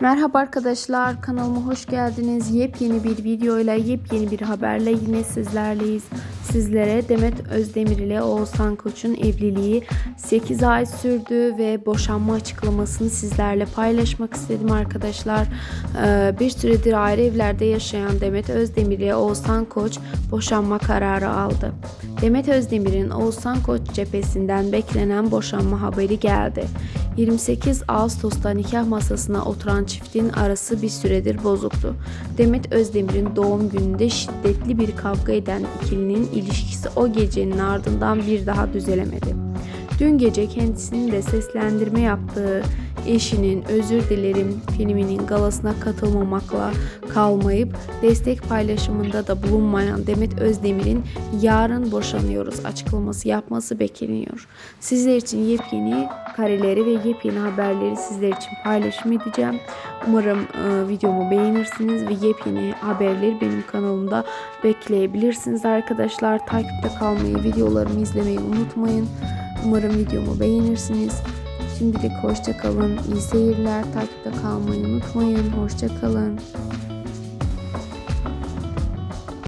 Merhaba arkadaşlar kanalıma hoş geldiniz. Yepyeni bir videoyla yepyeni bir haberle yine sizlerleyiz. Sizlere Demet Özdemir ile Oğuzhan Koç'un evliliği 8 ay sürdü ve boşanma açıklamasını sizlerle paylaşmak istedim arkadaşlar. Ee, bir süredir ayrı evlerde yaşayan Demet Özdemir ile Oğuzhan Koç boşanma kararı aldı. Demet Özdemir'in Oğuzhan Koç cephesinden beklenen boşanma haberi geldi. 28 Ağustos'ta nikah masasına oturan çiftin arası bir süredir bozuktu. Demet Özdemir'in doğum gününde şiddetli bir kavga eden ikilinin ilişkisi o gecenin ardından bir daha düzelemedi. Dün gece kendisinin de seslendirme yaptığı eşinin Özür Dilerim filminin galasına katılmamakla kalmayıp destek paylaşımında da bulunmayan Demet Özdemir'in yarın boşanıyoruz açıklaması yapması bekleniyor. Sizler için yepyeni kareleri ve yepyeni haberleri sizler için paylaşım edeceğim. Umarım e, videomu beğenirsiniz ve yepyeni haberleri benim kanalımda bekleyebilirsiniz arkadaşlar. Takipte kalmayı, videolarımı izlemeyi unutmayın. Umarım videomu beğenirsiniz. Şimdilik hoşça kalın. İyi seyirler. Takipte kalmayı unutmayın. Hoşça kalın.